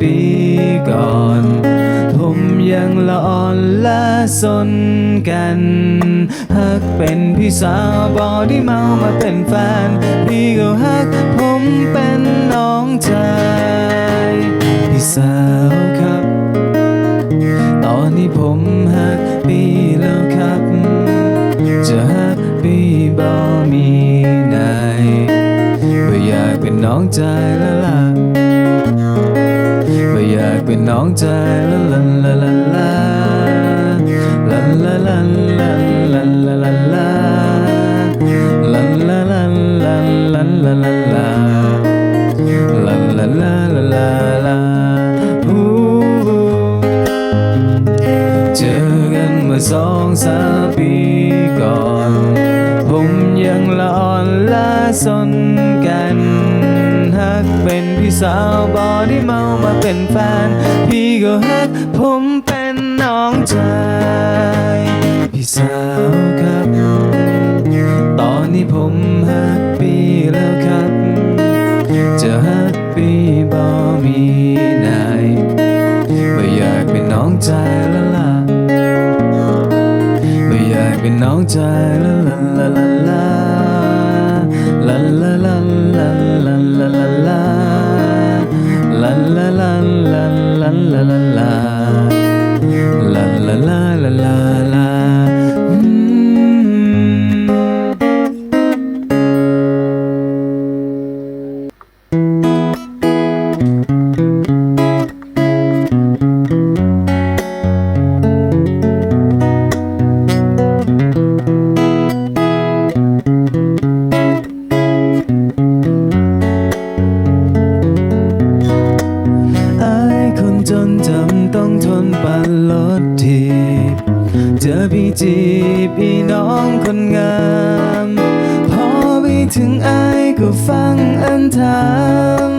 ปีก่อน ผมยังละอ่อนละสนกันฮักเป็นพี่สาวบอที่เมามาเป็นแฟน พี่ก็ฮักผมเป็นน้อง องใจละลันละลันละลันละลันลันลันละลันละลันละลันลันลันละลันละลันละละละละละเจอกันเมื่อสองสามปีก่อน ผมยังละอ่อนละสนกันหักเป็น พี่สาวบอได้เมามาเป็นแฟน พี่ก็ฮักผมเป็นน้องชายพี่สาวครับ ตอนนี้ผมฮักพี่แล้วครับ จะฮักพี่บอมีไหนไม่อยากเป็นน้องชายและล่ะไม่อยากเป็นน้องชายละละละละละ ทีบเจอพี่จีบพี่น้องคนงาม พอไปถึงอายก็ฟังอันถาม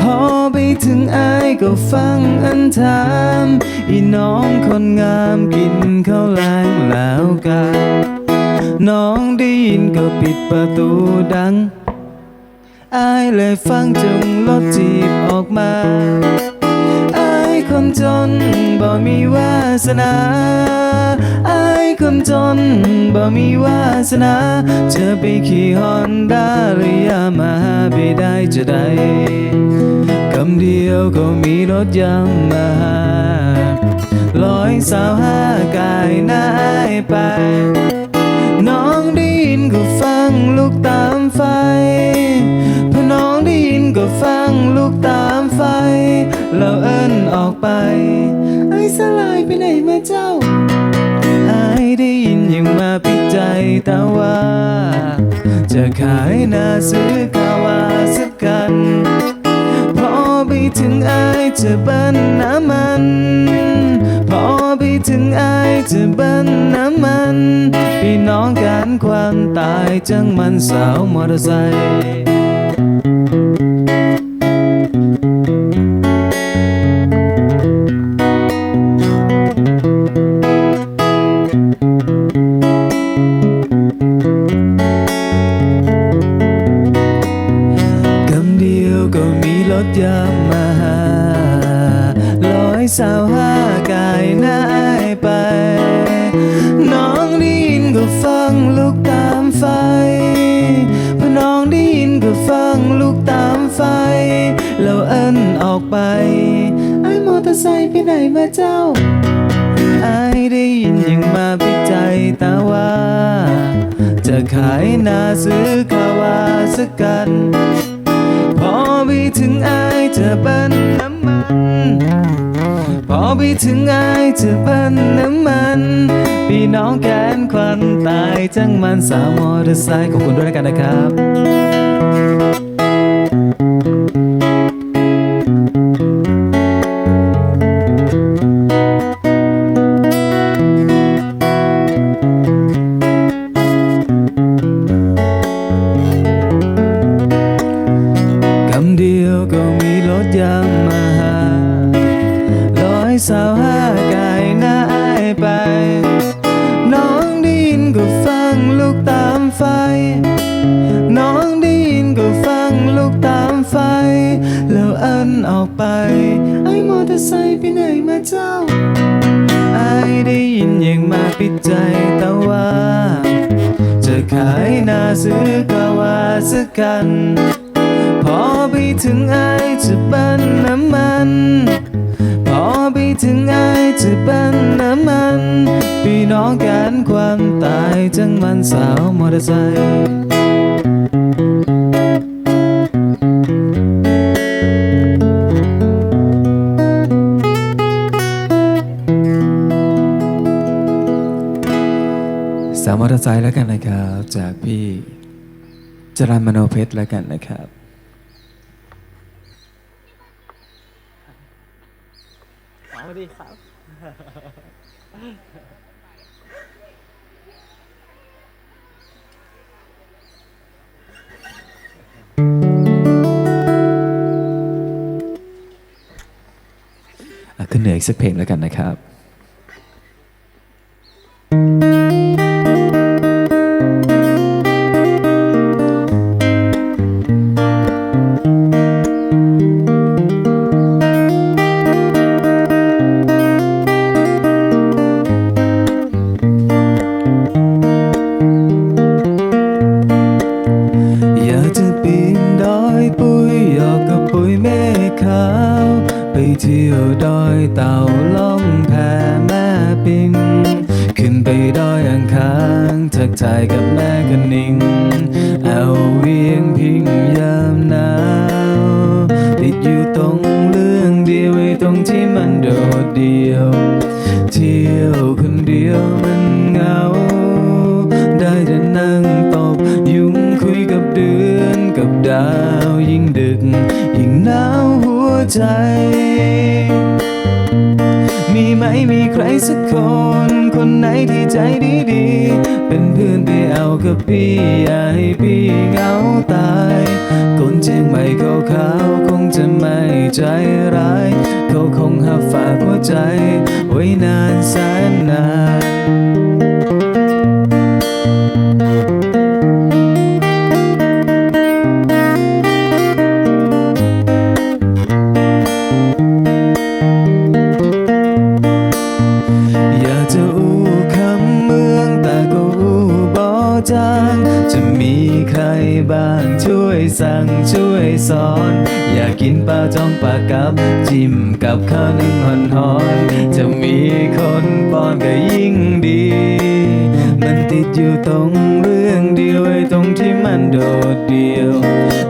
พอไปถึงอายก็ฟังอันถามอีน้องคนงามกินข้าวแรงแล้วกันน้องได้ยินก็ปิดประตูดังอายเลยฟังจึงลดจีบออกมา คนจนบ่มีวาสนาอายคนจนบ่มีวาสนา จะไปขี่ฮอนด้าหรือยามาไปได้จะได้คำเดียวก็มีรถยามาร้อยสาวห้ากายหน้าอายไป แล้วเอิ้นออกไปไอ้สลายไปไหนมาเจ้าไอ้ได้ยินยังมาปิดใจแต่ว่า จะขายหน้าซื้อกาวาสักกันพอไปถึงไอายจะเบิ้ลน้ำมันพอไปถึงไอายจะเบิ้ลน้ำมันพี่น้องกันความตายจังมันสาวมอเตอร์ไซค์ ออกไปไอ้มอเตอร์ไซค์ไปไหนมาเจ้าไอ้ได้ยินยังมาปิดใจตาว่า จะขายนาซื้อคาวาสักกัน พอไปถึงไอายจะเบิ้ลน้ำมัน พอไปถึงไอายจะเบิ้ลน้ำมันพี่น้องแกนควันตายจังมันสาวมอเตอร์ไซค์ขอบคุณด้วยกันนะครับ มอเตอร์ไซค์ไปไหนมาเจ้าไอ้ได้ยินยังมาปิดใจแต่ว่า จะขายนาซื้อกะว่าสักกัน พอไปถึงไอ้จะปั้นน้ำมัน พอไปถึงไอ้จะปั้นน้ำมัน พี่น้องกันความตายจังมันสาวมอเตอร์ไซค์ สาวมอเตอร์ไซค์แล้วกันนะครับ จากพี่จรันมโนเพชรแล้วกันนะครับ สวัสดีครับอะขึ้นเหนืออีกสักเพลงแล้วกันนะครับ เที่ยวดอยเต่าล่องแพแม่ปิง ขึ้นไปดอยอ่างคางทักทายกับแม่กันนิงเอาเวียงพิงยามหนาวติดอยู่ตรงเรื่องเดียวไอ้ตรงที่มันโดดเดียว เที่ยวคนเดียวมันเหงา ได้แต่นั่งตบยุงคุยกับเดือนกับดาวยิ่งดึก ยิ่งหนาวหัวใจ มีไหมมีใครสักคน คนไหนที่ใจดีดีๆ เป็นเพื่อนไปเอากับพี่อย่าให้พี่เหงาตาย คนเชียงใหม่เขาขาวคงจะไม่ใจร้าย เขาคงหับฝากหัวใจ ไว้นานแสนนาน ยสอน อยากกินปลาจ้องปลากับจิ้มกับข้าวนึ่งหอนหอนจะมีคนป้อนก็ยิ่งดี มันติดอยู่ตรงเรื่องเดียวไอ้ตรงที่มันโดดเดียว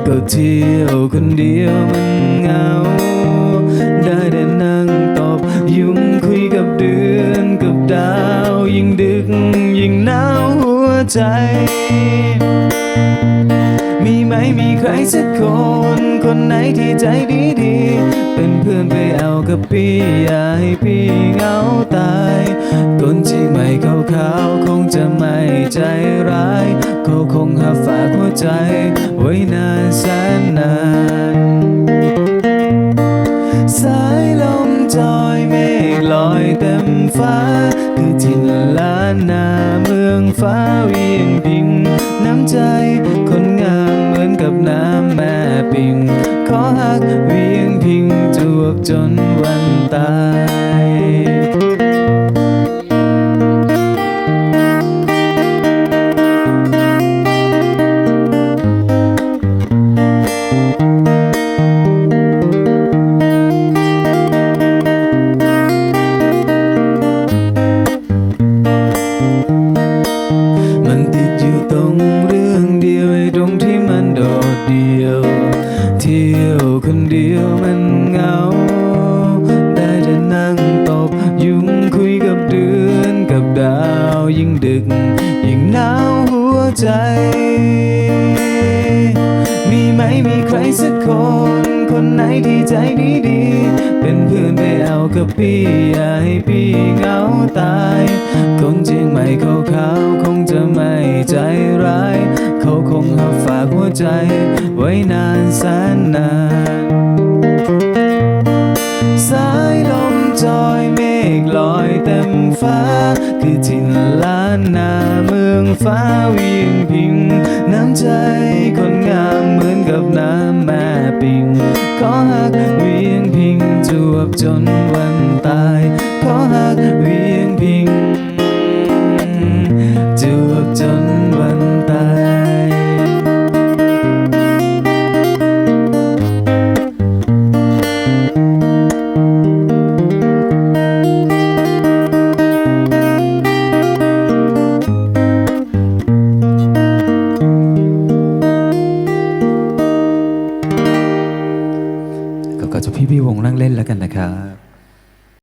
ก็เที่ยวคนเดียวมันเหงา ได้แต่นั่งตบยุงคุยกับเดือนกับดาว ยิ่งดึกยิ่งหนาวหัวใจ สักคน คนไหนที่ใจดีดีเป็นเพื่อนไปเอากับพี่อย่าให้พี่เหงาตาย คนที่ไม่เข้าขาวคงจะไม่ใจร้ายเขาคงหับฝากหัวใจ ไว้นานแสนนานสายลมจอยเมฆลอยเต็มฟ้า คือทินล้านนาเมืองฟ้าเวียงพิงน้ำใจิง ขอหักเวียงพิงจวบจน สักคน คนไหนที่ใจดีดีเป็นเพื่อนไปเอากับพี่อย่าให้พี่เหงาตาย คนเชียงใหม่เขาขาวคงจะไม่ใจร้าย เขาคงหับฝากหัวใจ ไว้นานแสนนานสายลมจอยเมฆลอย ฟ้า คือถิ่นล้านนาเมืองฟ้าเวียงพิง น้ำใจคนงามเหมือนกับน้ำแม่ปิง ขอหักเวียงพิงจวบจนวันตาย ขอหักเวียงพิง